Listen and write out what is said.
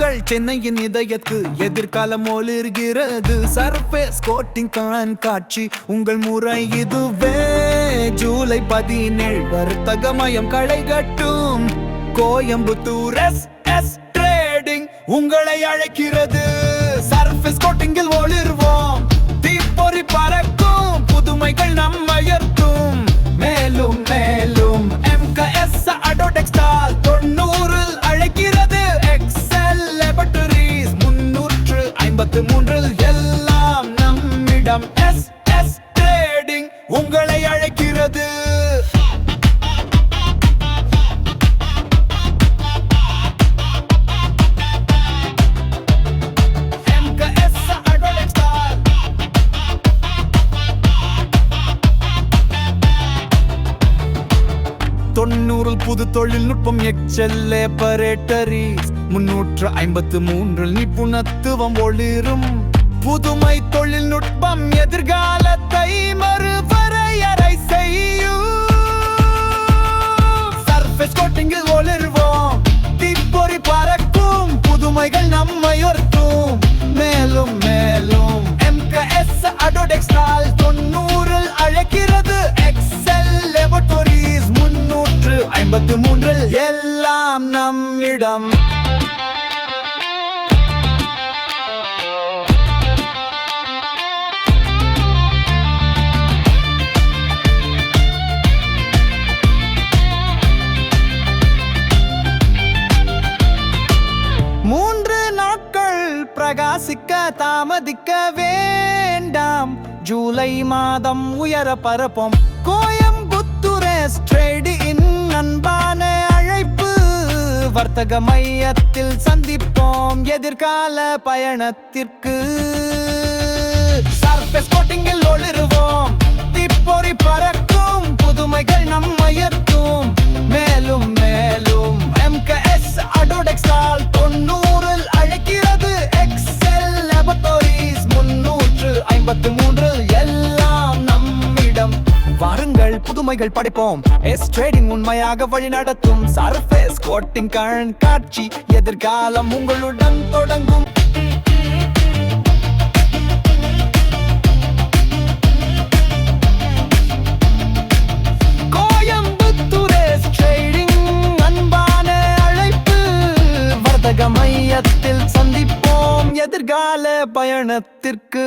உங்கள் சென்னையின் இதயத்து எதிர்காலம் ஒளிர்கிறது. சர்ஃபேஸ் கோட்டிங் காட்சி உங்கள் முறை இதுவே. ஜூலை பதினேழு வர்த்தகமயம் களை கட்டும். கோயம்புத்தூர் எஸ் எஸ் ட்ரேடிங் உங்களை அழைக்கிறது. சர்ஃபேஸ் கோட்டிங்கில் மூன்று எல்லாம் நம்மிடம். எஸ் எஸ் தொண்ணூறில் புது தொழில்நுட்பம் எக்ஸல் லேபரேட்டரிஸ் முன்னூற்று ஐம்பத்து மூன்றில் நிபுணத்துவம் ஒளிரும். புதுமை தொழில்நுட்பம் எதிர்காலத்தை மறுவரையறை செய்யும். சர்ஃபேஸ் கோட்டிங்கில் ஒளிர்வோம். தீப்பொறி பறக்கும். புதுமைகள் நம்மை ஒர்த்தும் மேலும் மேலும். எம்கஎஸ் அடோடெக்ஸ்டால் நம்மிடம் பிரகாசிக்க தாமதிக்க வேண்டாம். ஜூலை மாதம் உயர பரப்போம். கோயில் வர்த்தக மையத்தில் சந்திப்போம் எதிர்கால பயணத்திற்கு. சர்ஃபேஸ் கோட்டிங்கில் ஒளிரும் உண்மைகள் புதுமைகள் படைப்போம். எஸ் ட்ரேடிங் உண்மையாக வழி நடத்தும் சர்ஃபேஸ் கோட்டிங் கண் காட்சி எதிர்காலம் உங்களுடன் தொடங்கும். மையத்தில் சந்திப்போம். எதிர்கால பயணத்திற்கு.